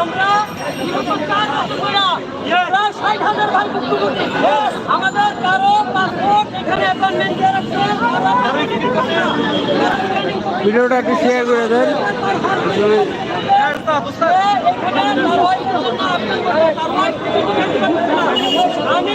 আমরা প্রায় ষাট হাজার ভাই ভুক্তভোগী আমাদের কারও পাসপোর্ট এখানে অ্যাপয়েন্টমেন্ট দিয়ে রাখছে ভিডিওটা একটু শেয়ার করে দেন। আমি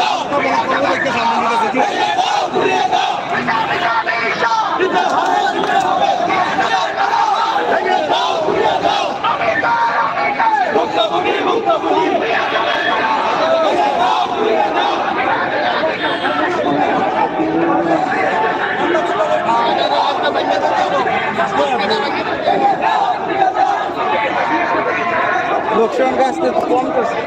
লোক সংখ্যা আসতে কম করছে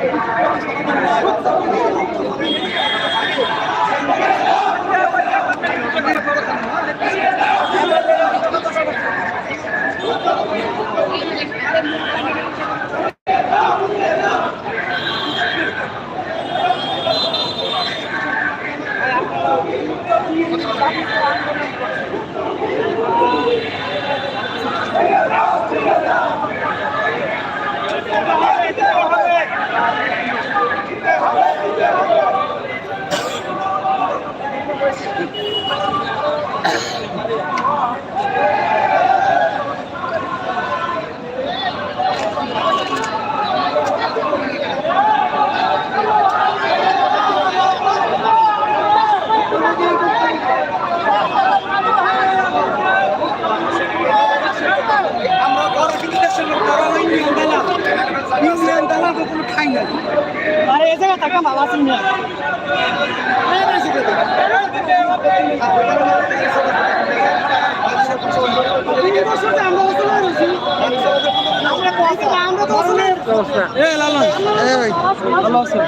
আমরা বড় কিন্তু দেশের লোক তারা ইন্ডিয়ান দালা ইন্ডিয়ান দালা তো কোনো খাই না আরে এই জায়গা থাকা মাল আছে না এ লালন এ ভাই ভালো আছো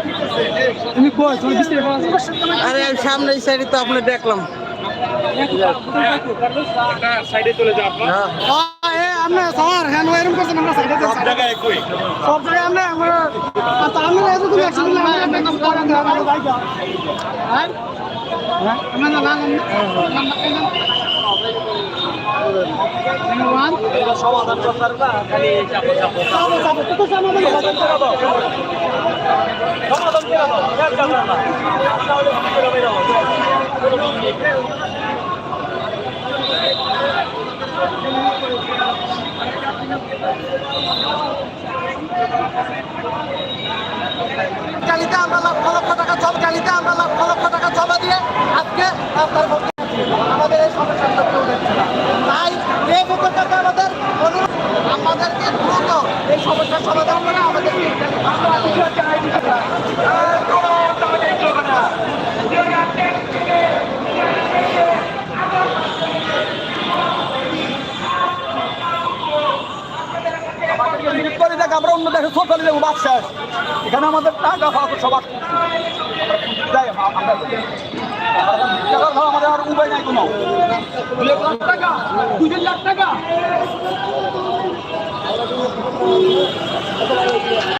তুমি কই তুমি বিস্তে ভালো আছো আরে আমি সামনে এই সাইডে তো আপনি দেখলাম হ্যাঁ। এ আমরা স্যার হ্যান্ড ওয়ারিং করছেন আমরা সাইডে সব জায়গায় কই সব জায়গায় আমরা আমরা আচ্ছা আমরা এত তুমি না করেন হ্যাঁ হ্যাঁ আমরা না সমাধান করতে খালি চাপো চাপো চাপো চাপো কত সমাধান সমাধান আমরা লক্ষ লক্ষ টাকা জমা দিয়ে আজকে করে দেখ আমরা অন্য দেশে ছোট চলে যাব বাচ্চা এখানে আমাদের টাকা খাওয়া সবার যাই আমাদের আর উপায় নাই কোনো। এক লাখ টাকা, দুই তিন লাখ